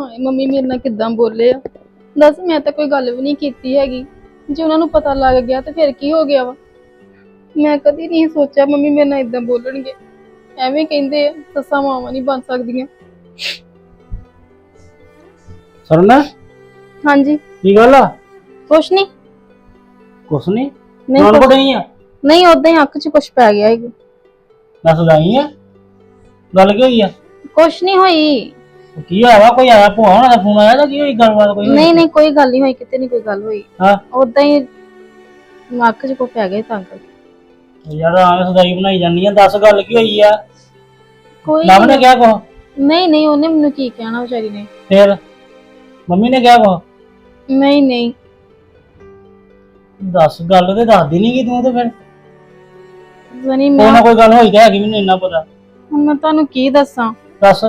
ਹਾਏ ਮੰਮੀ ਮੇਰੇ ਨਾਲ ਕਿੱਦਾਂ ਬੋਲੇ ਆ? ਦੱਸ ਮੈਂ ਤਾਂ ਕੋਈ ਗੱਲ ਵੀ ਨਹੀਂ ਕੀਤੀ ਹੈਗੀ। ਜੇ ਉਹਨਾਂ ਨੂੰ ਪਤਾ ਲੱਗ ਗਿਆ ਤਾਂ ਫਿਰ ਕੀ ਹੋ ਗਿਆ ਵਾ? ਮੈਂ ਕਦੀ ਨਹੀਂ ਸੋਚਿਆ ਮੰਮੀ ਮੇਰੇ ਨਾਲ ਇਦਾਂ ਬੋਲਣਗੇ। ਐਵੇਂ ਕਹਿੰਦੇ ਆ ਸੱਸਾਂ ਮਾਵਾਂ ਨਹੀਂ ਬਣ ਸਕਦੀਆਂ। ਸਰਨ? ਹਾਂਜੀ। ਕੀ ਗੱਲ ਆ? ਕੁਛ ਨਹੀਂ। ਕੁਛ ਨਹੀਂ? ਨਹੀਂ ਨੌਨ ਕੁਛ- ਕੋ ਨਹੀਂ ਆ? ਨਹੀਂ ਉਦਾਂ ਹੀ ਅੱਖ 'ਚ ਕੁਛ ਪੈ ਗਿਆ ਹੈਗਾ। ਦੱਸ ਦਾਈ ਆ? ਗੱਲ ਕੀ ਹੋਈ ਆ? ਕੁਛ ਨਹੀਂ ਹੋਈ। ਕੀ ਹੋਇਆ ਵਾ? ਕੋਈ ਆਇਆ ਭੂਆ ਹੋਣਾ ਦਾ ਫੋਨ ਆਇਆ ਤਾਂ ਕੀ ਹੋਈ? ਗੱਲਬਾਤ ਕੋਈ? ਨਹੀਂ ਨਹੀਂ ਕੋਈ ਗੱਲ ਨਹੀਂ ਹੋਈ ਕਿਤੇ ਨਹੀਂ ਕੋਈ ਗੱਲ ਹੋਈ। ਹਾਂ। ਉਦਾਂ ਹੀ ਅੱਖ 'ਚ ਕੋ ਪੈ ਗਿਆ ਤਾਂ ਕਰਕੇ। ਯਾਰ ਆਵੇਂ ਸਦਾਈ ਬਣਾਈ ਜਾਂਦੀ ਆ ਦੱਸ ਗੱਲ ਕੀ ਹੋਈ ਆ? ਕੋਈ ਨਵ ਨੇ ਕਿਹਾ ਕੋ ਨਹੀਂ ਨਹੀਂ ਉਹਨੇ ਮੈਨੂੰ ਕੀ ਕਹਿਣਾ ਵਿਚਾਰੀ ਨੇ। ਫੇਰ? ਮੰਮੀ ਨੇ ਕਿਹਾ ਕੋ ਨਹੀਂ ਨਹੀਂ। ਦੱਸ ਗੱਲ ਤੇ ਦੱਸਦੀ ਨਹੀਂ ਕਿ ਤੂੰ ਤੇ ਫਿਰ। ਜ਼ਨੀ ਕੋਈ ਮੈਂ ਨਾ ਕੋਈ ਗੱਲ ਹੋਈ ਤਾਂ ਹੈਗੀ ਮੈਨੂੰ ਇੰਨਾ ਪਤਾ। ਹੁਣ ਮੈਂ ਤੁਹਾਨੂੰ ਕੀ ਦੱਸਾਂ? ਦੱਸ।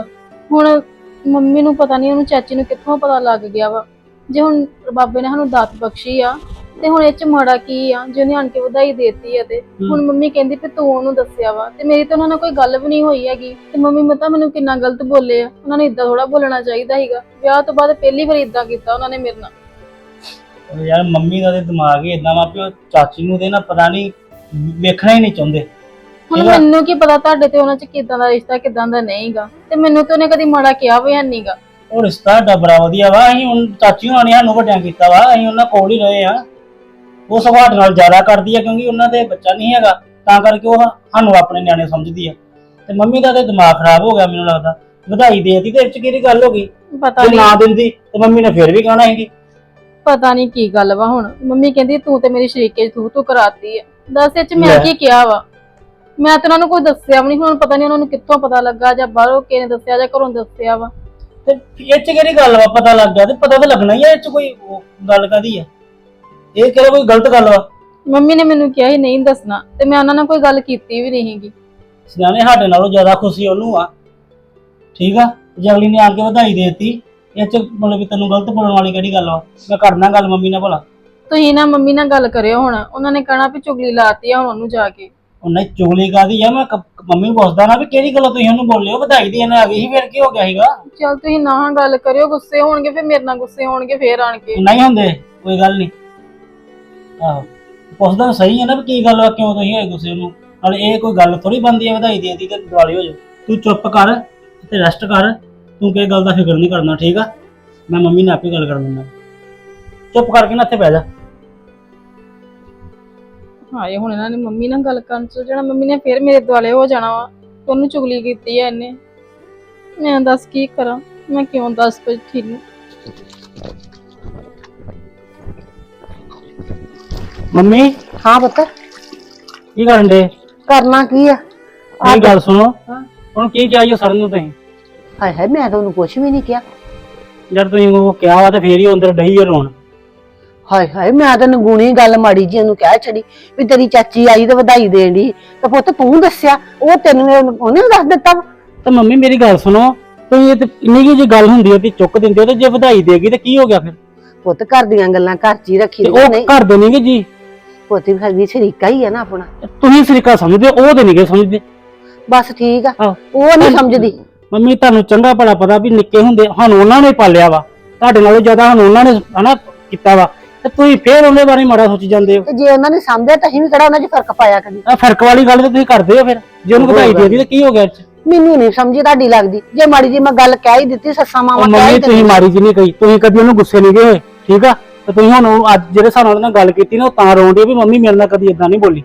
ਹੁਣ ਮੰਮੀ ਨੂੰ ਪਤਾ ਨਹੀਂ ਉਹਨੂੰ ਚਾਚੀ ਨੂੰ ਕਿੱਥੋਂ ਪਤਾ ਲੱਗ ਗਿਆ ਵਾ। ਜੇ ਹੁਣ ਬਾਬੇ ਨੇ ਸਾਨੂੰ ਦਾਤ ਬਖਸ਼ੀ ਆ ਤੇ ਹੁਣ ਇਹ ਚ ਮਾੜਾ ਕੀ ਆ? ਜੇ ਉਹਨੇ ਆਣ ਕੇ ਵਧਾਈ ਦੇਤੀ ਆ ਤੇ। ਹੁਣ ਮੰਮੀ ਕਹਿੰਦੀ ਕਿ ਤੂੰ ਉਹਨੂੰ ਦੱਸਿਆ ਵਾ ਤੇ ਮੇਰੀ ਤਾਂ ਉਹਨਾਂ ਨਾਲ ਕੋਈ ਗੱਲ ਵੀ ਨਹੀਂ ਹੋਈ ਹੈਗੀ। ਤੇ ਮੰਮੀ ਮਤਾ ਮੈਨੂੰ ਕਿੰਨਾ ਗਲਤ ਬੋਲੇ ਆ। ਉਹਨਾਂ ਨੇ ਇਦਾਂ ਥੋੜਾ ਬੋਲਣਾ ਚਾਹੀਦਾ ਸੀਗਾ। ਵਿਆਹ ਤੋਂ ਬਾਅਦ ਪਹਿਲੀ ਵਾਰ ਇਦਾਂ ਕੀਤਾ ਉਹਨਾਂ ਨੇ ਮੇਰੇ ਨਾਲ। ਯਾਰ ਮੰਮੀ ਦਾ ਤੇ ਦਿਮਾਗ ਹੀ ਇਦਾਂ ਵਾ ਕਿ ਉਹ ਚਾਚੀ ਨੂੰ ਤੇ ਨਾ ਪਤਾ ਨਹੀਂ ਵੇਖਣਾ ਹੀ ਨਹੀਂ ਚਾਹੁੰਦੇ। ਹੁਣ। ਮੈਨੂੰ ਕੀ ਪਤਾ ਤੁਹਾਡੇ ਤੇ ਉਹਨਾਂ ਚ ਕਿਦਾਂ ਦਾ ਰਿਸ਼ਤਾ ਕਿਦਾਂ ਦਾ ਨਹੀਂਗਾ। ਤੇ ਮੈਨੂੰ ਤਾਂ ਉਹਨੇ ਕਦੀ ਮਾੜਾ ਕਿਹਾ ਵੀ ਨਹੀਂਗਾ। ਉਹ ਰਿਸ਼ਤਾ ਸਾਡਾ ਬੜਾ ਵਧੀਆ ਵਾ ਅਸੀਂ ਹੁਣ ਚਾਚੀ ਹੋਣਾ ਨੇ ਸਾਨੂੰ ਵੱਡਿਆਂ ਕੀਤਾ ਵਾ ਅਸੀਂ ਉਹਨਾਂ ਕੋਲ ਹੀ ਰਹੇ ਆ ਉਹ ਸੁਭਾਅ ਨਾਲ ਜ਼ਿਆਦਾ ਕਰਦੀ ਆ ਕਿਉਂਕਿ ਉਹਨਾਂ ਦੇ ਬੱਚਾ ਨਹੀਂ ਹੈਗਾ ਤਾਂ ਕਰਕੇ ਉਹ ਸਾਨੂੰ ਆਪਣੇ ਨਿਆਣੇ ਸਮਝਦੀ ਆ। ਤੇ ਮੰਮੀ ਦਾ ਤੇ ਦਿਮਾਗ ਖਰਾਬ ਹੋ ਗਿਆ ਮੈਨੂੰ ਲੱਗਦਾ। ਵਧਾਈ ਦੇਤੀ ਤੇ ਇਹ ਚ ਕਿਹੜੀ ਗੱਲ ਹੋ ਗਈ? ਪਤਾ ਜੇ ਨਹੀਂ ਨਾ ਦਿੰਦੀ ਤੇ ਮੰਮੀ ਨੇ ਫੇਰ ਵੀ ਕਹਿਣਾ ਸੀਗੀ ਪਤਾ ਨਹੀਂ ਕੀ ਗੱਲ ਵਾ ਹੁਣ। ਮੰਮੀ ਕਹਿੰਦੀ ਤੂੰ ਤੇ ਮੇਰੀ ਸ਼ਰੀਕੇ ਤੂੰ ਤੂੰ ਕਰਾਤੀ ਆ। ਦੱਸ ਇਹ ਚ ਮੈਂ ਲੈ। ਕੀ ਕਿਹਾ ਵਾ? ਮੈਂ ਤਾਂ ਉਹਨਾਂ ਨੂੰ ਕੋਈ ਦੱਸਿਆ ਵੀ ਨਹੀਂ ਹੁਣ ਪਤਾ ਨਹੀਂ ਉਹਨਾਂ ਨੂੰ ਕਿੱਥੋਂ ਪਤਾ ਲੱਗਾ ਜਾਂ ਬਾਹਰੋਂ ਕਿਹਨੇ ਦੱਸਿਆ ਜਾਂ ਘਰੋਂ ਦੱਸਿਆ ਵਾ। ਤੇ ਇਹ ਚ ਕਿਹੜੀ ਗੱਲ ਵਾ ਪਤਾ ਲੱਗ ਗਿਆ ਤੇ ਪਤਾ ਤਾਂ ਲੱਗਣਾ ਹੀ ਆ ਇਹ ਚ ਕੋਈ ਉਹ ਗੱਲ ਕਾਦੀ ਆ? ਇਹ ਕਿਹੜਾ ਕੋਈ ਗਲਤ ਗੱਲ ਵਾ? ਮੰਮੀ ਨੇ ਮੈਨੂੰ ਕਿਹਾ ਸੀ ਨਹੀਂ ਦੱਸਣਾ ਤੇ ਮੈਂ ਉਹਨਾਂ ਨਾਲ ਕੋਈ ਗੱਲ ਕੀਤੀ ਵੀ ਨਹੀਂ ਹੈਗੀ। ਸਿਆਣੇ ਸਾਡੇ ਨਾਲੋਂ ਜ਼ਿਆਦਾ ਖੁਸ਼ੀ ਉਹਨੂੰ ਆ। ਠੀਕ ਆ? ਜੇ ਅਗਲੀ ਨੇ ਆ ਕੇ ਵਧਾਈ ਦੇਤੀ ਇਹ ਚ ਮਤਲਬ ਵੀ ਤੈਨੂੰ ਗਲਤ ਬੋਲਣ ਵਾਲੀ ਕਿਹੜੀ ਗੱਲ ਵਾ? ਮੈਂ ਕਰਨਾ ਗੱਲ ਮੰਮੀ ਨਾਲ ਭਲਾ। ਤੁਸੀਂ ਨਾ ਮੰਮੀ ਨਾਲ ਗੱਲ ਕਰਿਓ ਹੁਣ ਉਹਨਾਂ ਨੇ ਕਹਿਣਾ ਵੀ ਚੁਗਲੀ ਲਾਤੀ ਆ ਹੁਣ ਉਹਨੂੰ ਜਾ ਕੇ। ਉਹਨੇ ਚੁਗਲੀ ਕਾਦੀ ਆ? ਮੈਂ ਕ- ਮੰਮੀ ਪੁੱਛਦਾ ਨਾ ਵੀ ਕਿਹੜੀ ਗੱਲ ਤੁਸੀਂ ਉਹਨੂੰ ਬੋਲਿਓ? ਵਧਾਈ ਦੇਣ ਆ ਗਈ ਸੀ ਫਿਰ ਕੀ ਹੋ ਗਿਆ ਸੀਗਾ? ਚਲ ਤੁਸੀਂ ਨਾ ਗੱਲ ਕਰਿਓ ਗੁੱਸੇ ਹੋਣਗੇ ਫਿਰ ਮੇਰੇ ਨਾਲ ਗੁੱਸੇ ਹੋਣਗੇ ਫੇਰ ਆਣ ਕੇ। ਨਹੀਂ ਹੁੰਦੇ ਕੋਈ ਗੱਲ ਨਹੀਂ। ਆਹੋ। ਪੁੱਛਦਾ ਤਾਂ ਸਹੀ ਹੈ ਨਾ ਵੀ ਕੀ ਗੱਲ ਵਾ ਕਿਉਂ ਤੁਸੀਂ ਹੋਏ ਗੁੱਸੇ ਨੂੰ? ਨਾਲੇ ਇਹ ਕੋਈ ਗੱਲ ਥੋੜੀ ਬੰਦੀ ਹੈ ਵਧਾਈ ਦੇਤੀ ਤੇ ਦਿਵਾਲੀ ਹੋ ਜਾ ਤੂੰ ਚੁੱਪ ਕਰ ਤੇ ਰੈਸਟ ਕਰ। ਤੂੰ ਕਿਸੇ ਗੱਲ ਦਾ ਫਿਕਰ ਨਹੀਂ ਕਰਨਾ ਠੀਕ ਆ? ਮੈਂ ਮੰਮੀ ਨਾਲ ਆਪੇ ਗੱਲ ਕਰ ਲੈਂਦਾ। ਚੁੱਪ ਕਰਕੇ ਨਾ ਇੱਥੇ ਬਹਿ ਜਾ। ਹਾਏ ਹੁਣ ਇਹਨਾਂ ਨੇ ਮੰਮੀ ਨਾਲ ਗੱਲ ਕਰਨ ਚ ਜਿਹੜਾ ਮੰਮੀ ਨੇ ਫੇਰ ਮੇਰੇ ਦੁਆਲੇ ਹੋ ਜਾਣਾ ਵਾ ਉਹਨੂੰ ਚੁਗਲੀ ਕੀਤੀ ਐ ਇਹਨੇ। ਮੈਂ ਦੱਸ ਕੀ ਕਰਾਂ? ਮੈਂ ਕਿਉਂ ਦੱਸ ਬੈਠੀ ਨੂੰ? ਮੰਮੀ? ਹਾਂ ਪੁੱਤ। ਕੀ ਕਰਨ ਦੇ ਕਰਨਾ ਕੀ ਆ? ਇਹ ਗੱਲ ਸੁਣੋ। ਹੁਣ ਕੀ ਚਾਹੀਏ ਸਰਨ ਨੂੰ ਤੁਸੀਂ? ਹਾਏ ਹਾਏ ਮੈਂ ਤਾਂ ਉਹਨੂੰ ਕੁਝ ਵੀ ਨਹੀਂ ਕਿਹਾ। ਜਦ ਤੁਸੀਂ ਉਹ ਕਿਹਾ ਵਾ ਤੇ ਫੇਰ ਹੀ ਉਹ ਅੰਦਰ ਡਹੀ ਰੋਣ। ਹਾਏ ਹਾਏ ਮੈਂ ਤਾਂ ਨਗੂਣੀ ਗੱਲ ਮਾੜੀ ਜੀ ਉਹਨੂੰ ਕਹਿ ਛੜੀ ਵੀ ਤੇਰੀ ਚਾਚੀ ਆਈ ਤੇ ਵਧਾਈ ਦੇਣ ਦੀ ਤਾਂ ਪੁੱਤ ਤੂੰ ਦੱਸਿਆ ਉਹ ਤੈਨੂੰ ਉਹਨੇ ਦੱਸ ਦਿੱਤਾ ਵਾ। ਤੇ ਮੰਮੀ ਮੇਰੀ ਗੱਲ ਸੁਣੋ ਤੁਸੀਂ ਇਹ ਤੇ ਇੰਨੀ ਕੀ ਜੀ ਗੱਲ ਹੁੰਦੀ ਹੈ ਤੇ ਚੁੱਕ ਦਿੰਦੇ ਹੋ ਤੇ ਜੇ ਵਧਾਈ ਦੇਗੀ ਤੇ ਕੀ ਹੋ ਗਿਆ ਫਿਰ? ਪੁੱਤ ਘਰ ਦੀਆਂ ਗੱਲਾਂ ਘਰ ਚ ਹੀ ਰੱਖੀ ਤੇ ਦੀਆਂ ਉਹ ਨਹੀਂ। ਘਰ ਦੇ ਨਹੀਂਗੇ ਜੀ? ਪੁੱਤ ਵੀ ਵੀ ਸ਼ਰੀਕਾ ਹੀ ਆ ਨਾ ਆਪਣਾ। ਤੁਸੀਂ ਸਰੀਕਾ ਸਮਝਦੇ ਹੋ, ਉਹ ਤੇ ਨਹੀਂਗੇ ਸਮਝਦੇ। ਬਸ ਠੀਕ ਆ ਆਹੋ। ਉਹ ਨਹੀਂ ਸਮਝਦੀ। ਮੰਮੀ ਤੁਹਾਨੂੰ ਚੰਗਾ ਭਲਾ ਪਤਾ ਵੀ ਨਿੱਕੇ ਹੁੰਦੇ ਸਾਨੂੰ ਉਹਨਾਂ ਨੇ ਪਾਲਿਆ ਵਾ। ਤੁਹਾਡੇ ਨਾਲੋਂ ਜ਼ਿਆਦਾ ਸਾਨੂੰ ਉਹਨਾਂ ਨੇ ਹਨਾ ਕੀਤਾ ਵਾ। ਤੇ ਤੁਸੀਂ ਫੇਰ ਉਹਦੇ ਬਾਰੇ ਮਾੜਾ ਸੋਚੀ ਜਾਂਦੇ ਹੋ। ਤੇ ਜੇ ਉਹਨਾਂ ਨੇ ਸਮਝਿਆ ਤਾਂ ਅਸੀਂ ਵੀ ਕਿਹੜਾ ਉਹਨਾਂ 'ਚ ਫ਼ਰਕ ਪਾਇਆ ਕਦੀ? ਆ ਫ਼ਰਕ ਵਾਲੀ ਗੱਲ ਤੇ ਤੁਸੀਂ ਕਰਦੇ ਹੋ ਫਿਰ। ਜੇ ਉਹਨੂੰ ਵਧਾਈ ਦੇ ਦਿੱਤੀ ਤੇ ਕੀ ਹੋ ਗਿਆ ਇਹ 'ਚ? ਮੈਨੂੰ ਨਹੀਂ ਸਮਝੀ ਤੁਹਾਡੀ ਲੱਗਦੀ। ਜੇ ਮਾੜੀ ਜੀ ਮੈਂ ਗੱਲ ਕਹਿ ਹੀ ਦਿੱਤੀ ਸੱਸਾਂ ਉਹ ਮਾਵਾਂ ਕਹਿ ਮੰਮੀ ਹੀ ਤੁਸੀਂ ਦਿੱਤੀ। ਮਾਰੀ ਜੀ ਨਹੀਂ ਕਹੀ। ਤੁਸੀਂ ਕਦੀ ਉਹਨੂੰ ਗੁੱਸੇ ਨਹੀਂ ਗਏ ਠੀਕ ਆ? ਤੇ ਤੁਸੀਂ ਹੁਣ ਉਹਨੂੰ ਅੱਜ ਜਿਹੜੇ ਸਾਨੂੰ ਉਹਦੇ ਨਾਲ ਗੱਲ ਕੀਤੀ ਨਾ ਉਹ ਤਾਂ ਰੋਂਦੀ ਵੀ ਮੰਮੀ ਮੇਰੇ ਨਾਲ ਕਦੀ ਇਦਾਂ ਨਹੀਂ ਬੋਲੀ।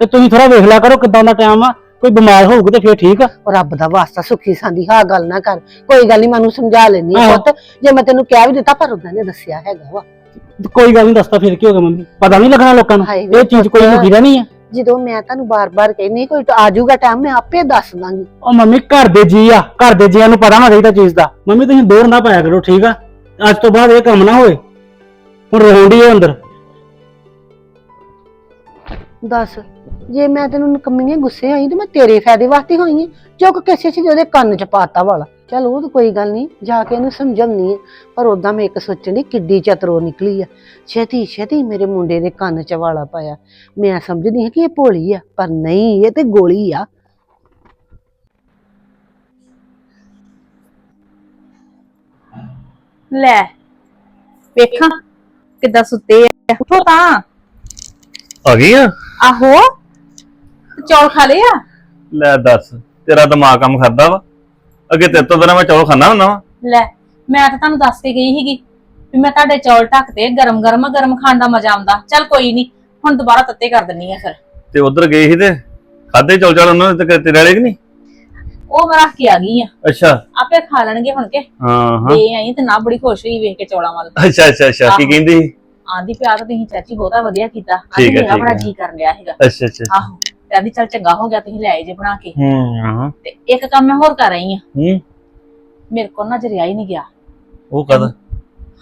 ਤੇ ਤੁਸੀਂ ਥੋੜਾ ਵੇਖ ਲਿਆ ਕਰੋ ਕਿਦਾਂ ਦਾ ਟਾਈਮ ਆ। ਕੋਈ ਬਿਮਾਰ ਹੋਊਗਾ ਤੇ ਫੇਰ ਠੀਕ ਆ। ਉਹ ਰੱਬ ਦਾ ਵਾਸਤਾ ਸੁੱਖੀ ਸਾਂਦੀ ਹਾਂ ਗੱਲ ਨਾ ਕਰ। ਕੋਈ ਗੱਲ ਨਹੀਂ ਮੈਨੂੰ ਸਮਝਾ ਲੈਣੀ ਆਹੋ। ਪੁੱਤ। ਜੇ ਮੈਂ ਤੈਨੂੰ ਕਹਿ ਵੀ ਦਿੱਤਾ ਪਰ ਉਹਨਾਂ ਨੇ ਦੱਸਿਆ ਹੈਗਾ ਵਾ। ਕੋਈ ਗੱਲ ਨਹੀਂ ਦੱਸਦਾ ਫਿਰ ਕੀ ਹੋ ਗਿਆ ਮੰਮੀ? ਪਤਾ ਨਹੀਂ ਲੱਗਣਾ ਲੋਕਾਂ ਨੂੰ। ਹਾਏ ਇਹ ਚੀਜ਼ ਕੋਈ ਮੁਕੀ ਨਹੀਂ ਆ। ਜਦੋਂ ਮੈਂ ਤੁਹਾਨੂੰ ਬਾਰ-ਬਾਰ ਕਹਿੰਨੀ ਕੋਈ ਆ ਜਾਊਗਾ ਟਾਈਮ ਮੈਂ ਆਪੇ ਦੱਸ ਦਾਂਗੀ। ਉਹ ਮੰਮੀ ਘਰ ਦੇ ਜੀ ਆ ਘਰ ਦੇ ਜੀਆਂ ਨੂੰ ਪਤਾ ਨਾ ਚਾਹੀਦਾ ਚੀਜ਼ ਦਾ। ਮੰਮੀ ਤੁਸੀਂ ਦੌੜ ਨਾ ਪਾਇਆ ਕਰੋ ਠੀਕ ਆ? ਅੱਜ ਤੋਂ ਬਾਅਦ ਇਹ ਕੰਮ ਨਾ ਹੋਏ। ਹੁਣ ਰੋਂਡੀ ਹੈ ਅੰਦਰ। ਦੱਸ ਜੇ ਮੈਂ ਤੈਨੂੰ ਨਕਮੀਆਂ ਗੁੱਸੇ ਹੋਈ ਤੇ ਮੈਂ ਤੇਰੇ ਫਾਇਦੇ ਵਾਸਤੇ ਹੋਈ ਹਾਂ ਚੁੱਕ ਕੇ ਛੇ ਉਹਦੇ ਕੰਨ 'ਚ ਪਾਤਾ ਵਾਲਾ। ਚਲ ਉਹ ਤਾਂ ਕੋਈ ਗੱਲ ਨਹੀਂ ਜਾ ਕੇ ਇਹਨੂੰ ਸਮਝਾਉਣੀ ਹੈ। ਪਰ ਉਦਾਂ ਮੈਂ ਇੱਕ ਸੋਚਣੀ ਕਿੱਡੀ ਚਤਰੋ ਨਿਕਲੀ ਆ। ਛੇਤੀ ਛੇਤੀ ਮੇਰੇ ਮੁੰਡੇ ਦੇ ਕੰਨ 'ਚ ਵਾਲਾ ਪਾਇਆ। ਮੈਂ ਸਮਝਦੀ ਹਾਂ ਕਿ ਇਹ ਭੋਲੀ ਆ ਪਰ ਨਹੀਂ ਇਹ ਤੇ ਗੋਲੀ ਆ। ਲੈ ਵੇਖਾਂ ਕਿੱਦਾਂ ਸੁੱਤੇ ਆ। ਉਠੋ ਤਾਂ। ਆ ਗਈ ਆ? ਆਹੋ ਚੌਲ ਖਾ ਲਏ ਆ? ਲੈ ਦੱਸ ਤੇਰਾ ਦਿਮਾਗ ਕੰਮ ਕਰਦਾ ਵਾ? ਅੱਗੇ ਤੇਰੇ ਤੋਂ ਬਿਨਾਂ ਮੈਂ ਚੌਲ ਖਾਣਾ ਹੁੰਦਾ ਵਾ। ਲੈ ਮੈਂ ਤਾਂ ਤੁਹਾਨੂੰ ਦੱਸ ਕੇ ਗਈ ਸੀਗੀ ਵੀ ਮੈਂ ਤੁਹਾਡੇ ਚੌਲ ਢੱਕਦੇ ਗਰਮ ਗਰਮ ਗਰਮ ਖਾਣ ਦਾ ਮਜ਼ਾ ਆਉਂਦਾ। ਚੱਲ ਕੋਈ ਨਹੀਂ ਹੁਣ ਦੁਬਾਰਾ ਤੱਤੇ ਕਰ ਦਿੰਨੀ ਆ ਫਿਰ। ਤੇ ਉਧਰ ਗਏ ਸੀ ਤੇ ਖਾਦੇ ਚੌਲ ਚਾਲ ਉਹਨਾਂ ਨੇ ਤੇ ਤੇਰੇ ਵਾਲੇ ਕਿ ਨਹੀਂ? ਉਹ ਮੈਂ ਰੱਖ ਕੇ ਆ ਗਈ ਆ। ਅੱਛਾ। ਆਪੇ ਖਾ ਲੈਣਗੇ ਹੁਣ ਕੇ। ਹਾਂ ਹਾਂ। ਦੇ ਆਈ ਤੇ ਨਾ ਬੜੀ ਖੁਸ਼ ਹੋਈ ਵੇਖ ਕੇ ਚੌਲਾਂ ਵੱਲ। ਅੱਛਾ ਅੱਛਾ ਅੱਛਾ। ਕੀ। ਕਹਿੰਦੀ ਸੀ? ਆਂਦੀ ਪਿਆ ਤਾਂ ਤੁਸੀਂ ਚਾਚੀ ਬਹੁਤਾ ਵਧੀਆ ਕੀਤਾ। ਠੀਕ ਹੈ, ਮੇਰਾ ਠੀਕ ਬੜਾ ਹੈ। ਜੀ ਕਰਨ ਲਿਆ ਸੀਗਾ। ਅੱਛਾ ਅੱਛਾ। ਆਹੋ। ਆਂਦੀ ਚੱਲ ਚੰਗਾ ਹੋ ਗਿਆ ਤੁਸੀਂ ਲੈ ਆਏ ਜੇ ਬਣਾ ਕੇ। ਹੂੰ ਹਾਂ। ਤੇ ਇੱਕ ਕੰਮ ਮੈਂ ਹੋਰ ਕਰ ਰਹੀ ਆ। ਹੂੰ। ਮੇਰੇ ਕੋਲ ਨਾ ਜਰਿਆ ਹੀ ਨਹੀਂ ਗਿਆ। ਉਹ ਕਦ?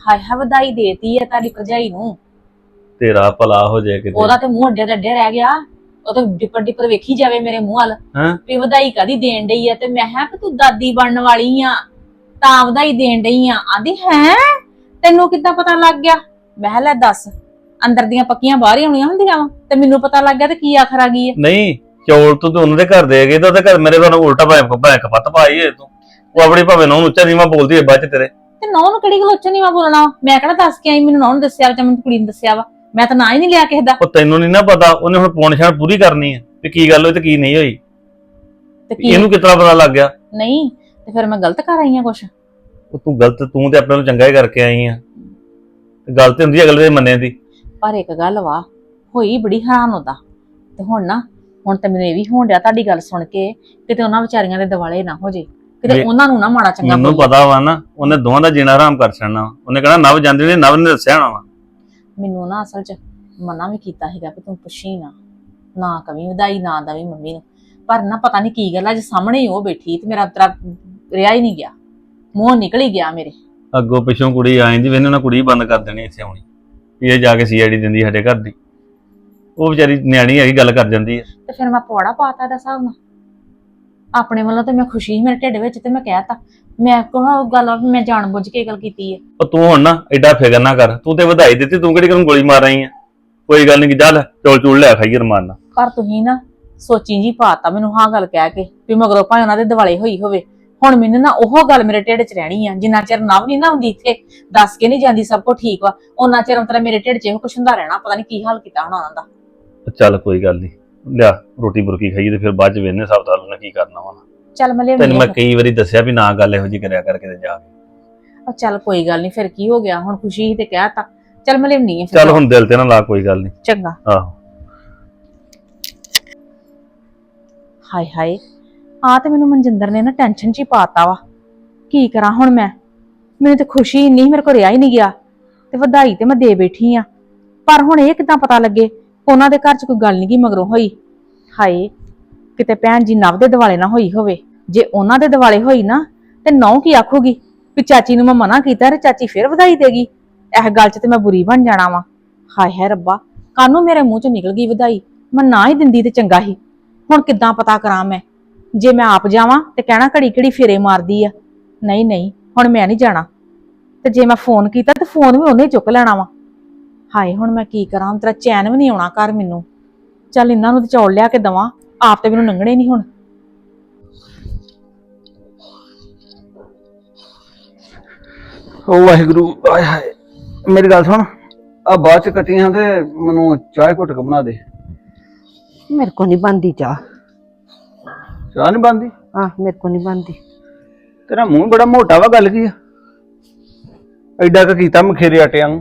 ਹਾਏ ਹਾਏ ਵਧਾਈ ਦੇਤੀ ਹੈ ਤੁਹਾਡੀ ਭਰਜਾਈ ਨੂੰ। ਤੇਰਾ ਭਲਾ ਹੋ ਜਾਏ ਕਿਤੇ। ਉਹਦਾ ਤੇ ਮੂੰਹ ਅੱਡੇ ਤੇ ਅੱਡੇ ਰਹਿ ਗਿਆ। ਉਹ ਤੇ ਡਿੱਪਰ ਡਿੱਪਰ ਵੇਖੀ ਜਾਵੇ ਮੇਰੇ ਮੂੰਹ ਵੱਲ। ਹਾਂ। ਵੀ ਵਧਾਈ ਕਾਦੀ ਦੇਣ ਡਈ ਆ? ਤੇ ਮੈਂ ਕਿਹਾ ਕਿ ਤੂੰ ਦਾਦੀ ਬਣਨ ਵਾਲੀ ਆ। ਤਾਂ ਵਧਾਈ ਦੇਣ ਡਈ ਆ। ਆਂਦੀ ਹੈ? ਤੈਨੂੰ ਕਿੱਦਾਂ ਪਤਾ ਲੱਗ ਗਿਆ? ਮੈਂ ਲੈ ਦੱਸ। ਅੰਦਰ ਦੀਆਂ ਪੱਕੀਆਂ ਬਾਹਰ ਹੀ ਆਉਣੀਆਂ ਹੁੰਦੀਆਂ ਵਾ ਤੇ ਮੈਨੂੰ ਪਤਾ ਲੱਗ ਗਿਆ ਤੇ ਕੀ ਆਖਰ ਆ ਗਈ ਹੈ ਨਹੀਂ ਚੌਲ ਤੂੰ ਤੇ ਉਹਨਾਂ ਦੇ ਘਰ ਦੇ ਗਏ ਤਾਂ ਉਹਦੇ ਘਰ ਮੇਰੇ ਕੋਲ ਉਲਟਾ ਭਾਵੇਂ ਭਾਵੇਂ ਕਪੱਤ ਪਾਈ ਏ ਤੂੰ। ਉਹ ਆਪਣੀ ਭਾਵੇਂ ਨੂੰ ਉੱਚਾ ਨੀਵਾਂ ਬੋਲਦੀ ਏ ਬਾਅਦ ਚ ਤੇਰੇ। ਤੇ ਨੌ ਨੂੰ ਕਿਹੜੀ ਗੱਲ ਉੱਚਾ ਨਹੀਂ ਮੈਂ ਬੋਲਣਾ ਵਾ? ਮੈਂ ਕਿਹੜਾ ਦੱਸ ਕੇ ਆਈ ਮੈਨੂੰ ਨੌ ਨੂੰ ਦੱਸਿਆ ਵਾ ਜਾਂ ਮੈਨੂੰ ਕੁੜੀ ਨੂੰ ਦੱਸਿਆ ਵਾ? ਮੈਂ ਤਾਂ ਨਾ ਹੀ ਨਹੀਂ ਲਿਆ ਕਿਸੇ ਦਾ। ਉਹ ਤੈਨੂੰ ਨਹੀਂ ਨਾ ਪਤਾ ਉਹਨੇ ਹੁਣ ਪੌਣ ਛਾਣ ਪੂਰੀ ਕਰਨੀ ਹੈ ਵੀ ਕੀ ਗੱਲ ਹੋਈ ਤੇ ਕੀ ਨਹੀਂ ਹੋਈ। ਤੇ ਕੀ? ਇਹਨੂੰ ਕਿਤਨਾ ਪਤਾ ਲੱਗ ਗਿਆ? ਨਹੀਂ ਤੇ ਫਿਰ ਮੈਂ ਗਲਤ ਕਰ ਆਈ ਆ ਕੁਛ? ਉਹ ਤੂੰ ਗਲਤ ਤੂੰ ਤੇ ਆਪਣੇ ਨੂੰ ਚੰਗਾ ਹੀ ਕਰਕੇ ਆਈ ਆ। ਤੇ ਗੱਲ ਤੇ ਹੁੰਦੀ ਹੈ ਅਗਲੇ ਦੇ ਮੰਨੇ ਦੀ। ਪਰ ਇੱਕ ਗੱਲ ਵਾ ਹੋਈ ਬੜੀ ਹੈਰਾਨ ਹੁੰਦਾ ਤੇ ਹੁਣ ਨਾ ਹੁਣ ਤੇ ਮੈਨੂੰ ਇਹ ਵੀ ਹੋਣ ਡਿਆ ਤੁਹਾਡੀ ਗੱਲ ਸੁਣ ਕੇ ਕਿਤੇ ਉਹਨਾਂ ਵਿਚਾਰੀਆਂ ਦੇ ਦਿਵਾਲੇ ਨਾ ਹੋ ਜੇ। ਕਿਤੇ ਉਹਨਾਂ ਨੂੰ ਨਾ ਮਾੜਾ ਚੰਗਾ ਮੈਨੂੰ ਬੋਲੇ। ਪਤਾ ਵਾ ਨਾ ਉਹਨੇ ਦੋਵਾਂ ਦਾ ਜੀਣਾ ਆਰਾਮ ਕਰ ਛੱਡਣਾ ਵਾ। ਉਹਨੇ ਕਹਿਣਾ ਨਵ ਜਾਂਦੇ ਨੇ ਨਵ ਨੇ ਦੱਸਿਆ ਹੋਣਾ ਵਾ। ਮੈਨੂੰ ਨਾ ਅਸਲ 'ਚ ਮਨਾ ਵੀ ਕੀਤਾ ਸੀਗਾ ਕਿ ਤੂੰ ਪੁੱਛੀ ਨਾ। ਨਾ ਕਵੀ ਵਧਾਈ ਨਾ ਦਵੀ ਮੰਮੀ ਨੂੰ। ਪਰ ਨਾ ਪਤਾ ਨਹੀਂ ਕੀ ਗੱਲ ਆ, ਅੱਜ ਸਾਹਮਣੇ ਹੀ ਉਹ ਬੈਠੀ ਤੇ ਮੇਰਾ ਤਰਾ ਰਿਆ ਹੀ ਨਹੀਂ ਗਿਆ। ਮੂੰਹ ਨਿਕਲ ਹੀ ਗਿਆ ਮੇਰੇ। ਅੱਗੋਂ ਪਿੱਛੋਂ ਕੁੜੀ ਆ ਜਾਂਦੀ ਵੇਨੇ ਉਹਨਾਂ ਕੁੜੀ ਬੰਦ ਕਰ ਦੇਣੀ ਇੱਥੇ ਆਉਣੀ। ਵੀ ਇਹ ਜਾ ਕੇ ਸੀਆਈਡੀ ਦਿੰਦੀ ਸਾਡੇ ਘਰ ਦੀ। ਉਹ ਵਿਚਾਰੀ ਨਿਆਣੀ ਹੈਗੀ ਗੱਲ ਕਰ ਜਾਂਦੀ ਹੈ। ਤੇ ਫਿਰ ਮੈਂ ਪੌੜਾ ਪਾਤਾ ਦਾ ਹਿਸਾਬ ਨਾਲ। ਆਪਣੇ ਵੱਲੋਂ ਤੇ ਮੈਂ ਖੁਸ਼ੀ ਸੀ ਮੇਰੇ ਢਿੱਡ ਵਿੱਚ ਤੇ ਮੈਂ ਕਹਿਤਾ। ਮੈਂ ਕੋਹ ਗੱਲ ਆ ਵੀ ਮੈਂ ਜਾਣ ਬੁੱਝ ਕੇ ਇਹ ਗੱਲ ਕੀਤੀ ਹੈ। ਉਹ ਤੂੰ ਹੁਣ ਨਾ ਐਡਾ ਫਿਕਰ ਨਾ ਕਰ। ਤੂੰ ਤੇ ਵਧਾਈ ਦਿੱਤੀ ਤੂੰ ਕਿਹੜੀ ਕਿਹਨੂੰ ਗੋਲੀ ਮਾਰ ਰਹੀ ਆ? ਕੋਈ ਗੱਲ ਨਹੀਂ ਚੱਲ ਚੌਲ ਚੂਲ ਲਿਆ ਖਾਈਏ ਰਮਾਨ ਨਾਲ। ਪਰ ਤੁਸੀਂ ਨਾ ਸੋਚੀ ਜੀ ਪਾਤਾ ਮੈਨੂੰ ਹਾਂ ਗੱਲ ਕਹਿ ਕੇ ਵੀ ਮਗਰੋਂ ਭਾਵੇਂ ਉਹਨਾਂ ਦੇ ਦਿਵਾਲੇ ਹੋਈ ਹੋਵੇ। ਹੁਣ ਮੈਨੂੰ ਨਾ ਉਹ ਗੱਲ ਮੇਰੇ ਢਿੱਡ 'ਚ ਰਹਿਣੀ ਆ ਜਿੰਨਾ ਚਿਰ ਨਵ ਨਹੀਂ ਨਾ ਹੁੰਦੀ ਇੱਥੇ ਦੱਸ ਕੇ ਨਹੀਂ ਜਾਂਦੀ ਸਭ ਕੁਝ ਠੀਕ ਵਾ ਉਹਨਾਂ ਚਿਰ ਅੰਤਰਾ ਮੇਰੇ ਢਿੱਡ 'ਚ ਇਹੋ ਕੁਛ ਹੁੰਦਾ ਰਹਿਣਾ ਪਤਾ ਨਹੀਂ ਕੀ ਹਾਲ ਕੀਤਾ ਹੋਣਾ ਉਹਨਾਂ ਦਾ। ਚੱਲ ਕੋਈ ਗੱਲ ਨਹੀਂ ਲਿਆ ਰੋਟੀ ਬੁਰਕੀ ਖਾਈਏ ਤੇ ਫਿਰ ਬਾਅਦ ਚ ਵੇਨੇ ਸਭ ਦਾ ਨਾ ਕੀ ਕਰਨਾ ਵਾ। ਚੱਲ ਮੈਂ ਤੈਨੂੰ ਮੈਂ ਕਈ ਵਾਰੀ ਦੱਸਿਆ ਵੀ ਨਾ ਗੱਲ ਇਹੋ ਜੀ ਕਰਿਆ ਕਰ ਕਿਤੇ ਜਾ ਕੇ। ਆ ਚੱਲ ਕੋਈ ਗੱਲ ਨਹੀਂ ਫਿਰ ਕੀ ਹੋ ਗਿਆ ਹੁਣ ਖੁਸ਼ੀ ਸੀ ਤੇ ਕਹਿਤਾ। ਚੱਲ ਮੈਂ ਲਿਆਉਣੀ ਆ ਫਿਰ ਚੱਲ ਹੁਣ ਦਿਲ ਤੇ ਨਾ ਲਾ ਕੋਈ ਗੱਲ ਨਹੀਂ ਚੰਗਾ। ਆਹੋ। ਹਾਏ ਹਾਏ। ਆ ਤੇ ਮੈਨੂੰ ਮਨਜਿੰਦਰ ਨੇ ਨਾ ਟੈਨਸ਼ਨ 'ਚ ਹੀ ਪਾਤਾ ਵਾ। ਕੀ ਕਰਾਂ ਹੁਣ ਮੈਂ? ਮੈਨੂੰ ਤੇ ਖੁਸ਼ੀ ਨਹੀਂ ਮੇਰੇ ਕੋਲ ਰਿਹਾ ਹੀ ਨਹੀਂ ਗਿਆ। ਤੇ ਵਧਾਈ ਤੇ ਮੈਂ ਦੇ ਬੈਠੀ ਆ। ਪਰ ਹੁਣ ਇਹ ਕਿਦਾਂ ਪਤਾ ਲੱਗੇ? ਉਹਨਾਂ ਦੇ ਘਰ 'ਚ ਕੋਈ ਗੱਲ ਨਹੀਂ ਕੀ ਮਗਰੋਂ ਹੋਈ। ਹਾਏ, ਕਿਤੇ ਭੈਣ ਜੀ ਨਵ ਦੇ ਦਿਵਾਲੇ ਨਾ ਹੋਈ ਹੋਵੇ। ਜੇ ਉਹਨਾਂ ਦੇ ਦਿਵਾਲੇ ਹੋਈ ਨਾ, ਤੇ ਨੌ ਕੀ ਆਖੂਗੀ? ਵੀ ਚਾਚੀ ਨੂੰ ਮੈਂ ਮਨਾ ਕੀਤਾ ਤੇ ਚਾਚੀ ਫਿਰ ਵਧਾਈ ਦੇਗੀ ਇਹ ਗੱਲ 'ਚ ਤੇ ਮੈਂ ਬੁਰੀ ਬਣ ਜਾਣਾ ਵਾ। ਹਾਏ ਹੈ ਰੱਬਾ ਕਾਨੂੰ ਮੇਰੇ ਮੂੰਹ 'ਚ ਨਿਕਲ ਗਈ ਵਧਾਈ। ਮੈਂ ਨਾ ਹੀ ਦਿੰਦੀ ਤੇ ਚੰਗਾ ਹੀ। ਹੁਣ ਕਿੱਦਾਂ ਪਤਾ ਕਰਾਂ ਮੈਂ? ਜੇ ਮੈਂ ਆਪ ਜਾਵਾਂ ਤੇ ਕਹਿਣਾ ਘੜੀ ਘੜੀ ਫੇਰੇ ਮਾਰਦੀ ਆ। ਨਹੀਂ ਨਹੀਂ ਹੁਣ ਮੈਂ ਨਹੀਂ ਜਾਣਾ। ਤੇ ਜੇ ਮੈਂ ਫੋਨ ਕੀਤਾ ਤੇ ਫੋਨ ਵੀ ਉਹਨੇ ਚੁੱਕ ਲੈਣਾ ਵਾ। ਹਾਏ ਹੁਣ ਮੈਂ ਕੀ ਕਰਾਂ? ਤੇਰਾ ਚੈਨ ਵੀ ਨਹੀਂ ਆਉਣਾ ਘਰ ਮੈਨੂੰ। ਚੱਲ ਇਹਨਾਂ ਨੂੰ ਤੇ ਚੌਲ ਲਿਆ ਕੇ ਦਵਾਂ। ਆਪ ਤੇ ਮੈਨੂੰ ਲੰਘਣੇ ਨਹੀਂ ਹੁਣ। ਓ ਵਾਹਿਗੁਰੂ ਆਏ ਹਾਏ। ਮੇਰੀ ਗੱਲ ਸੁਣ ਆ ਬਾਅਦ ਚ ਕੱਟੀਆਂ ਤੇ ਮੈਨੂੰ ਚਾਹ ਘੁੱਟ ਕੇ ਬਣਾ ਦੇ। ਮੇਰੇ ਕੋ ਨਹੀਂ ਬੰਦੀ ਚਾਹ। ਚਾਹ ਨਹੀਂ ਬੰਦੀ ਆ ਮੇਰੇ ਕੋ ਨਹੀਂ ਬੰਦੀ ਤੇਰਾ ਮੂੰਹ ਬੜਾ ਮੋਟਾ ਵਾ ਗੱਲ ਕੀ ਆ? ਐਡਾ ਕ ਕੀਤਾ ਮਖੇਰੇ ਆਟਿਆਂ ਨੂੰ।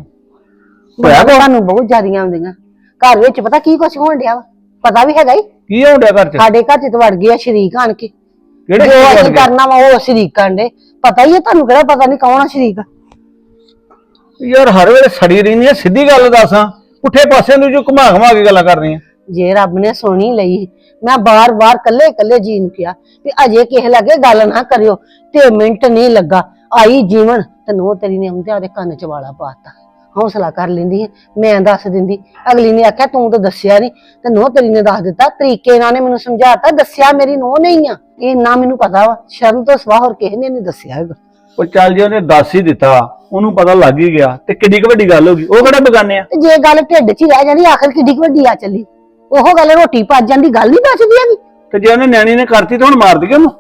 ਹੋਇਆ ਕੋ ਤੁਹਾਨੂੰ ਬਹੁਤ ਜ਼ਿਆਦੀਆਂ ਆਉਂਦੀਆਂ। ਘਰ ਵਿੱਚ ਪਤਾ ਕੀ ਕੁਛ ਹੋਣ ਡਿਆ ਵਾ? ਪਤਾ ਵੀ ਹੈਗਾ ਹੀ ਕੀ ਹੋਣ ਡਿਆ ਘਰ ਚ? ਸਾਡੇ ਘਰ ਚ ਤਾਂ ਵੜ ਗਏ ਆ ਸ਼ਰੀਕ ਆਣ ਕੇ। ਕਿਹੜੇ ਜੋ ਸ਼ਰੀਕ ਅਸੀਂ ਵੜ ਗਏ? ਕਰਨਾ ਵਾ ਉਹ ਸ਼ਰੀਕਾਂ ਦੇ। ਪਤਾ ਹੀ ਹੈ ਤੁਹਾਨੂੰ ਕਿਹੜਾ ਪਤਾ ਨਹੀਂ ਕੌਣ ਆ ਸ਼ਰੀਕ। ਯਾਰ ਹਰ ਵੇਲੇ ਸੜੀ ਰਹਿੰਦੀ ਆ। ਸਿੱਧੀ ਗੱਲ ਦੱਸਾਂ। ਪੁੱਠੇ ਪਾਸੇ ਨੂੰ ਜੋ ਘੁਮਾ ਘੁਮਾ ਕੇ ਗੱਲਾਂ ਕਰਨੀਆਂ। ਜੇ ਰੱਬ ਨੇ ਸੋਣੀ ਲਈ ਮੈਂ ਬਾਰ-ਬਾਰ ਕੱਲੇ-ਕੱਲੇ ਜੀ ਨੂੰ ਕਿਹਾ ਵੀ ਅਜੇ ਕਿਸੇ ਲੱਗੇ ਗੱਲ ਨਾ ਕਰਿਓ ਤੇ ਮਿੰਟ ਨਹੀਂ ਲੱਗਾ। ਆਈ ਜੀਵਨ ਤੇ ਨੋ ਤੇਰੀ ਨੇ ਆਉਂਦਿਆਂ ਉਹਦੇ ਕੰਨ ਚ ਵਾਲਾ ਪਾਤਾ। ਹੌਸਲਾ ਕਰ ਲੈਂਦੀ ਹੈ ਮੈਂ ਦੱਸ ਦਿੰਦੀ। ਅਗਲੀ ਨੇ ਆਖਿਆ ਤੂੰ ਤਾਂ ਦੱਸਿਆ ਨਹੀਂ। ਤੇ ਨੋ ਤੇਰੀ ਨੇ ਦੱਸ ਦਿੱਤਾ ਤਰੀਕੇ ਨਾਲ ਨੇ ਮੈਨੂੰ ਸਮਝਾਤਾ ਦੱਸਿਆ ਮੇਰੀ ਨੋ ਨਹੀਂ ਆ। ਇਹ ਨਾ ਮੈਨੂੰ ਪਤਾ ਵਾ ਸ਼ਰਮ ਤੋਂ ਸਵਾ ਹੋਰ ਕਿਸੇ ਨੇ ਨਹੀਂ ਦੱਸਿਆ ਹੈਗਾ। ਉਹ ਚੱਲ ਜੇ ਉਹਨੇ ਦੱਸ ਹੀ ਦਿੱਤਾ ਉਹਨੂੰ ਪਤਾ ਲੱਗ ਹੀ ਗਿਆ ਤੇ ਕਿੱਡੀ ਕੁ ਵੱਡੀ ਗੱਲ ਹੋ ਗਈ। ਉਹ ਕਿਹੜਾ ਬਗਾਨੇ ਆ? ਤੇ ਜੇ ਗੱਲ ਢਿੱਡ 'ਚ ਹੀ ਰਹਿ ਜਾਂਦੀ ਆਖਰ ਕਿੱਡੀ ਕੁ ਵੱਡੀ ਆ ਚੱਲੀ। ਉਹ ਗੱਲ ਰੋਟੀ ਪੱਜ ਜਾਂਦੀ ਗੱਲ ਨਹੀਂ ਬਚਦੀ ਹੈਗੀ। ਤੇ ਜੇ ਉਹਨੇ ਨਿਆਣੀ ਨੇ ਕਰਤੀ ਤਾਂ ਹੁਣ ਮਾਰ ਦਈਏ ਉਹਨੂੰ।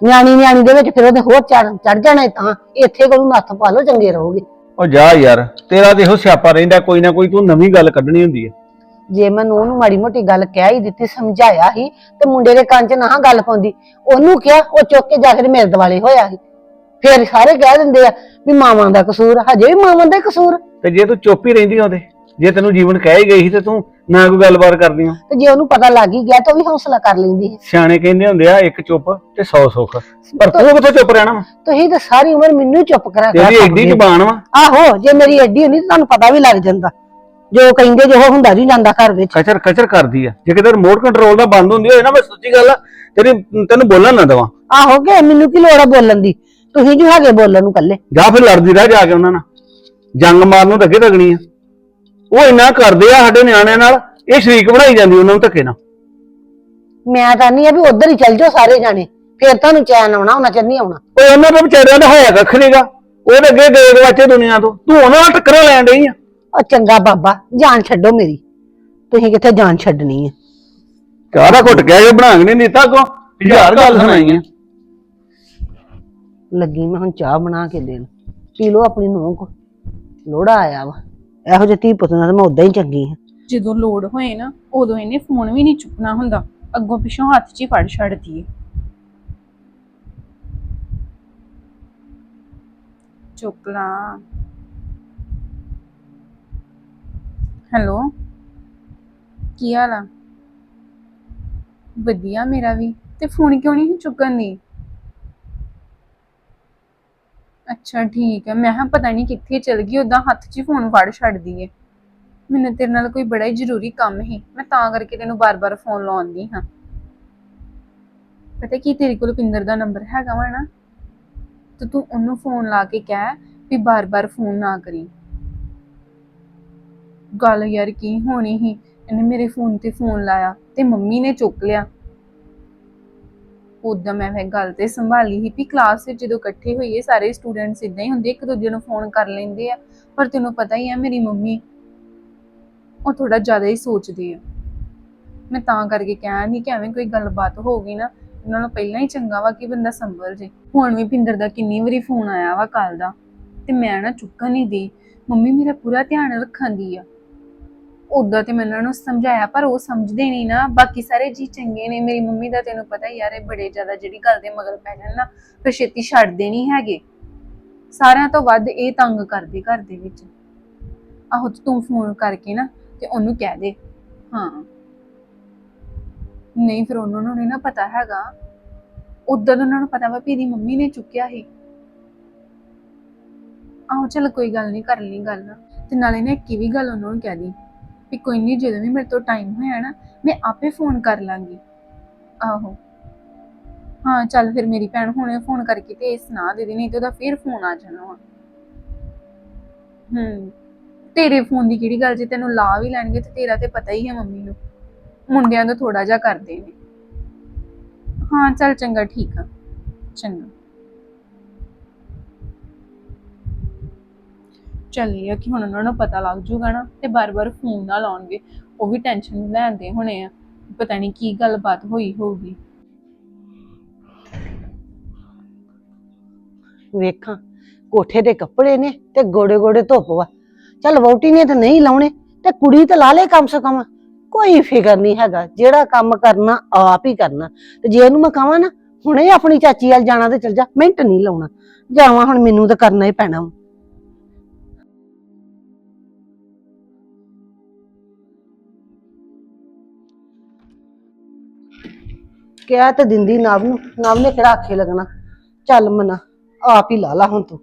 ਨਿਆਣੀ ਨਿਆਣੀ ਦੇ ਵਿੱਚ ਫਿਰ ਉਹਦੇ ਹੋਰ ਚੜ ਚੜ ਜਾਣਾ ਤਾਂ ਇੱਥੇ ਕੋਲ ਨੱਥ ਪਾ ਲਓ ਚੰਗੇ ਰਹੋਗੇ। ਉਹ ਜਾ ਯਾਰ ਤੇਰਾ ਤੇ ਇਹੋ ਸਿਆਪਾ ਰਹਿੰਦਾ ਕੋਈ ਨਾ ਕੋਈ ਤੂੰ ਨਵੀਂ ਗੱਲ ਕੱਢਣੀ ਹੁੰਦੀ ਹੈ ਜੇ ਮੈਂ ਨੂੰਹ ਨੂੰ ਮਾੜੀ ਮੋਟੀ ਗੱਲ ਕਹਿ ਹੀ ਦਿੱਤੀ ਸਮਝਾਇਆ ਹੀ ਤੇ ਮੁੰਡੇ ਦੇ ਕੰਨ 'ਚ ਨਾ ਗੱਲ ਪਾਉਂਦੀ ਉਹਨੂੰ ਕਿਹਾ ਉਹ ਚੁੱਕ ਕੇ ਜਾ ਕੇ ਮੇਰੇ ਦਿਵਾਲੇ ਹੋਇਆ ਸੀ। ਫਿਰ ਸਾਰੇ ਕਹਿ ਦਿੰਦੇ ਆ ਵੀ ਮਾਵਾਂ ਦਾ ਕਸੂਰ ਹਜੇ ਵੀ ਮਾਵਾਂ ਦਾ ਹੀ ਕਸੂਰ ਤੇ ਜੇ ਤੂੰ ਚੁੱਪ ਹੀ ਰਹਿੰਦੀ ਉਹਦੇ ਜੇ ਤੈਨੂੰ ਜੀਵਨ ਕਹਿ ਹੀ ਗਈ ਸੀ ਤੇ ਤੂੰ ਨਾ ਕੋਈ ਗੱਲਬਾਤ ਕਰਦੀ ਹੋ ਤੇ ਜੇ ਉਹਨੂੰ ਪਤਾ ਲੱਗ ਹੀ ਗਿਆ ਤਾਂ ਉਹ ਵੀ ਹੌਸਲਾ ਕਰ ਲੈਂਦੀ ਹੈ ਸਿਆਣੇ ਕਹਿੰਦੇ ਹੁੰਦੇ ਆ ਇੱਕ ਚੁੱਪ ਤੇ 100 ਸੁੱਖ। ਪਰ ਤੂੰ ਕਿੱਥੋਂ ਚੁੱਪ ਰਹਿਣਾ ਵਾ? ਤੁਸੀਂ ਤਾਂ ਸਾਰੀ ਉਮਰ ਮੈਨੂੰ ਹੀ ਚੁੱਪ ਕਰਾ ਕੇ ਤੇਰੀ। ਐਡੀ ਜ਼ਬਾਨ ਵਾ। ਆਹੋ ਜੇ ਮੇਰੀ ਐਡੀ ਹੁੰਦੀ ਤਾਂ ਤੁਹਾਨੂੰ ਪਤਾ ਵੀ ਲੱਗ ਜਾਂਦਾ। ਜੋ ਕਹਿੰਦੇ ਜੋ ਹੁੰਦਾ ਨਹੀਂ ਜਾਂਦਾ ਘਰ ਵਿੱਚ। ਕਚਰ ਕਚਰ ਕਰਦੀ ਆ। ਜੇ ਕਿਤੇ ਰਿਮੋਟ ਕੰਟਰੋਲ ਦਾ ਬੰਦ ਹੁੰਦੀ ਹੋਏ ਨਾ ਮੈਂ ਸੱਚੀ ਗੱਲ ਆ ਤੇਰੀ ਤੈਨੂੰ ਬੋਲਣ ਨਾ ਦਵਾਂ। ਆਹੋ ਕਿ ਮੈਨੂੰ ਕੀ ਲੋੜ ਆ ਬੋਲਣ ਦੀ? ਤੁਸੀਂ ਜੋ ਹੈਗੇ ਬੋਲਣ ਨੂੰ ਕੱਲੇ ਜਾਂ ਫਿਰ ਲੜਦੀ ਰਹਿ ਜਾ ਕੇ ਉਹਨਾਂ ਨਾਲ। ਜੰਗ ਮਾਰਨ ਨੂੰ ਧੱਕੇ ਤਗਣੀ ਆ। ਉਹ ਇੰਨਾ ਕਰਦੇ ਆ ਸਾਡੇ ਨਿਆਣਿਆਂ ਨਾਲ ਇਹ ਸ਼ਰੀਕ ਬਣਾਈ ਜਾਂਦੀ ਉਹਨਾਂ ਨੂੰ ਧੱਕੇ ਨਾਲ। ਮੈਂ ਤਾਂ ਨਹੀਂ ਆ ਵੀ ਉਧਰ ਹੀ ਚੱਲ ਜਾਓ ਸਾਰੇ ਜਾਣੇ ਫੇਰ ਤੁਹਾਨੂੰ ਚੈਨ ਆਉਣਾ ਉਹਨਾਂ ਚ ਨਹੀਂ ਆਉਣਾ। ਉਹ ਉਹਨਾਂ ਦੇ ਵਿਚਾਰਿਆਂ ਦਾ ਹੋਇਆ ਕੱਖ ਨਹੀਂਗਾ ਉਹਦੇ ਅੱਗੇ ਗਏ ਗਵਾਚੇ ਦੁਨੀਆ ਤੋਂ। ਤੂੰ ਉਹਨਾਂ ਨਾਲ ਟੱਕਰਾਂ ਲੈਣ ਡਈ ਆ। ਉਹ ਚੰਗਾ ਬਾਬਾ ਜਾਨ ਛੱਡੋ ਮੇਰੀ। ਤੁਸੀਂ ਕਿੱਥੇ ਜਾਨ ਛੱਡਣੀ ਹੈ ਚਾਹ ਦਾ ਘੁੱਟ ਕਹਿ ਕੇ ਬਣਾ ਕੇ ਨਹੀਂ ਦਿੱਤਾ ਕੋ ਹਜ਼ਾਰ ਗੱਲ ਸੁਣਾਈਆਂ ਲੱਗੀ ਮੈਂ ਹੁਣ ਚਾਹ ਬਣਾ ਕੇ ਦੇਣ। ਪੀ ਲਓ ਆਪਣੀ ਨੂੰਹ ਕੋ। ਲੋੜਾ ਆਇਆ ਵਾ। ਇਹੋ ਜਿਹੀ ਧੀ ਪੁੱਤ ਨਾਲ ਤਾਂ ਮੈਂ ਉਦਾਂ ਹੀ ਚੰਗੀ ਹਾਂ। ਜਦੋਂ ਲੋੜ ਹੋਏ ਨਾ, ਉਦੋਂ ਇਹਨੇ ਫੋਨ ਵੀ ਨਹੀਂ ਚੁੱਕਣਾ ਹੁੰਦਾ। ਅੱਗੋਂ ਪਿੱਛੋਂ ਹੱਥ 'ਚ ਹੀ ਫੜ ਛੱਡਦੀ ਏ ਚੁੱਕ ਲਾ। ਹੈਲੋ? ਕੀ ਹਾਲ ਆ? ਵਧੀਆ ਮੇਰਾ ਵੀ। ਤੇ ਫੋਨ ਕਿਉਂ ਨਹੀਂ ਚੁੱਕਣ ਦੀ? ਅੱਛਾ, ਠੀਕ ਹੈ। ਮੈਂ ਕਿਹਾ, ਪਤਾ ਨਹੀਂ ਕਿੱਥੇ ਚਲ ਗਈ ਉਦਾਂ ਹੱਥ 'ਚ ਹੀ ਫੋਨ ਫੜ ਛੱਡਦੀ ਏ। ਮੈਨੂੰ ਤੇਰੇ ਨਾਲ ਕੋਈ ਬੜਾ ਹੀ ਜ਼ਰੂਰੀ ਕੰਮ ਸੀ। ਮੈਂ ਤਾਂ ਕਰਕੇ ਤੈਨੂੰ ਬਾਰ-ਬਾਰ ਫੋਨ ਲਾਉਂਦੀ ਹਾਂ। ਪਤਾ ਕੀ, ਤੇਰੇ ਕੋਲ ਪਿੰਦਰ ਦਾ ਨੰਬਰ ਹੈਗਾ ਵਾ ਨਾ, ਤੇ ਤੂੰ ਉਹਨੂੰ ਫੋਨ ਲਾ ਕੇ ਕਹਿ ਵੀ ਬਾਰ-ਬਾਰ ਫੋਨ ਨਾ ਕਰੀ। ਗੱਲ ਯਾਰ ਕੀ ਹੋਣੀ ਸੀ? ਇਹਨੇ ਮੇਰੇ ਫੋਨ ਤੇ ਫੋਨ ਲਾਇਆ ਤੇ ਮੰਮੀ ਨੇ ਚੁੱਕ ਲਿਆ। ਉਦਾਂ ਮੈਂ ਇਹ ਗੱਲ ਤੇ ਸੰਭਾਲੀ ਸੀ ਵੀ ਕਲਾਸ ਵਿੱਚ ਜਦੋਂ ਇਕੱਠੇ ਹੋਈਏ, ਸਾਰੇ ਸਟੂਡੈਂਟਸ ਇਦਾਂ ਹੀ ਹੁੰਦੇ, ਇੱਕ ਦੂਜੇ ਨੂੰ ਫੋਨ ਕਰ ਲੈਂਦੇ ਆ। ਪਰ ਤੈਨੂੰ ਪਤਾ ਹੀ ਆ, ਮੇਰੀ ਮੰਮੀ ਉਹ ਥੋੜਾ ਜ਼ਿਆਦਾ ਹੀ ਸੋਚਦੀ ਆ। ਮੈਂ ਤਾਂ ਕਰਕੇ ਕਹਿਆ ਨਹੀਂ ਕਿ ਐਵੇਂ ਕੋਈ ਗੱਲਬਾਤ ਹੋ ਗਈ ਨਾ ਇਹਨਾਂ ਨੂੰ ਪਹਿਲਾਂ ਹੀ ਚੰਗਾ ਵਾ ਕਿ ਬੰਦਾ ਸੰਭਲ ਜੇ। ਹੁਣ ਵੀ ਪਿੰਦਰ ਦਾ ਕਿੰਨੀ ਵਾਰੀ ਫੋਨ ਆਇਆ ਵਾ ਕੱਲ ਦਾ, ਤੇ ਮੈਂ ਨਾ ਚੁੱਕਣ ਨਹੀਂ ਦੀ। ਮੰਮੀ ਮੇਰਾ ਪੂਰਾ ਧਿਆਨ ਰੱਖਣ ਦੀ ਆ। ਉਦਾਂ ਤੇ ਮੈਂ ਉਹਨਾਂ ਨੂੰ ਸਮਝਾਇਆ, ਪਰ ਉਹ ਸਮਝਦੇ ਨਹੀਂ ਨਾ। ਬਾਕੀ ਸਾਰੇ ਜੀ ਚੰਗੇ ਨੇ। ਮੇਰੀ ਮੰਮੀ ਦਾ ਤੈਨੂੰ ਪਤਾ ਹੀ ਯਾਰ ਇਹ ਬੜੇ ਜ਼ਿਆਦਾ ਜਿਹੜੀ ਗੱਲ ਦੇ ਮਗਰ ਪੈ ਜਾਣ ਨਾ, ਫਿਰ ਛੇਤੀ ਛੱਡਦੇ ਨਹੀਂ ਹੈਗੇ। ਸਾਰਿਆਂ ਤੋਂ ਵੱਧ ਇਹ ਤੰਗ ਕਰਦੇ ਘਰ ਦੇ ਵਿੱਚ। ਆਹੋ, ਤੂੰ ਫੋਨ ਕਰਕੇ ਨਾ, ਤੇ ਉਹਨੂੰ ਕਹਿ ਦੇ। ਹਾਂ। ਨਹੀਂ, ਫਿਰ ਉਹਨਾਂ ਨੂੰ ਨਹੀਂ ਨਾ ਪਤਾ ਹੈਗਾ। ਉਦੋਂ ਉਹਨਾਂ ਨੂੰ ਪਤਾ ਵਾ ਵੀ ਇਹਦੀ ਮੰਮੀ ਨੇ ਚੁੱਕਿਆ ਸੀ। ਆਹੋ, ਚਲ ਕੋਈ ਗੱਲ ਨਹੀਂ, ਕਰ ਲਈ ਗੱਲ। ਤੇ ਨਾਲੇ ਨਾ ਇੱਕ ਵੀ ਗੱਲ ਉਹਨਾਂ ਨੂੰ ਕਹਿ ਦੀ। ਵੀ ਕੋਈ ਨਹੀਂ ਜਦੋਂ ਵੀ ਮੇਰੇ ਤੋਂ ਟਾਈਮ ਹੋਇਆ ਨਾ, ਮੈਂ ਆਪੇ ਫੋਨ ਕਰ ਲਾਂਗੀ। ਆਹੋ। ਹਾਂ, ਚੱਲ ਫਿਰ ਮੇਰੀ ਭੈਣ ਹੁਣੇ ਫੋਨ ਕਰਕੇ ਤੇ ਇਹ ਸੁਣਾ ਦੇ ਦੇ ਤੇ ਉਹਦਾ ਫਿਰ ਫੋਨ ਆ ਜਾਣਾ ਵਾ। ਹੂੰ। ਤੇਰੇ ਫੋਨ ਦੀ ਕਿਹੜੀ ਗੱਲ, ਜੇ ਤੈਨੂੰ ਲਾ ਵੀ ਲੈਣਗੇ ਤੇ ਤੇਰਾ ਤੇ ਪਤਾ ਹੀ ਹੈ ਮੰਮੀ ਨੂੰ। ਮੁੰਡਿਆਂ ਦਾ ਥੋੜਾ ਜਿਹਾ ਕਰਦੇ ਨੇ। ਹਾਂ, ਚੱਲ ਚੰਗਾ, ਠੀਕ ਆ। ਚੰਗਾ। ਚੱਲੀ ਆ ਕਿ ਹੁਣ ਉਹਨਾਂ ਨੂੰ ਪਤਾ ਲੱਗ ਜੂਗਾ ਨਾ ਤੇ ਬਾਰ-ਬਾਰ ਫੋਨ ਨਾ ਲਾਉਣਗੇ। ਉਹ ਵੀ ਟੈਨਸ਼ਨ ਲੈਂਦੇ ਹੋਣੇ ਆ। ਪਤਾ ਨਹੀਂ ਕੀ ਗੱਲਬਾਤ ਹੋਈ ਹੋਊਗੀ। ਵੇਖਾਂ, ਕੋਠੇ ਦੇ ਕੱਪੜੇ ਨੇ ਤੇ ਗੋੜੇ ਗੋੜੇ ਧੁੱਪ ਵਾ। ਚੱਲ ਵਹੁਟੀ ਨੇ ਤਾਂ ਨਹੀਂ ਲਾਉਣੇ ਤੇ ਕੁੜੀ ਤਾਂ ਲਾ ਲੇ ਕਮ ਸੇ ਕਮ। ਕੋਈ ਫਿਕਰ ਨਹੀਂ ਹੈਗਾ, ਜਿਹੜਾ ਕੰਮ ਕਰਨਾ ਆਪ ਹੀ ਕਰਨਾ। ਤੇ ਜੇ ਉਹਨੂੰ ਮੈਂ ਕਹਾਂ ਨਾ, ਹੁਣੇ ਆਪਣੀ ਚਾਚੀ ਵੱਲ ਜਾਣਾ ਤੇ ਚਲ ਜਾ, ਮਿੰਟ ਨਹੀਂ ਲਾਉਣਾ। ਜਾਵਾਂ ਹੁਣ, ਮੈਨੂੰ ਤਾਂ ਕਰਨਾ ਹੀ ਪੈਣਾ ਕਹਿ ਤੇ ਦਿੰਦੀ ਨਵ ਨੂੰ। ਨਵ ਨੇ ਕਿਹੜਾ ਆਖੇ ਲੱਗਣਾ? ਚੱਲ ਮਨਾ, ਆਪ ਹੀ ਲਾ ਲਾ ਹੁਣ ਤੂੰ।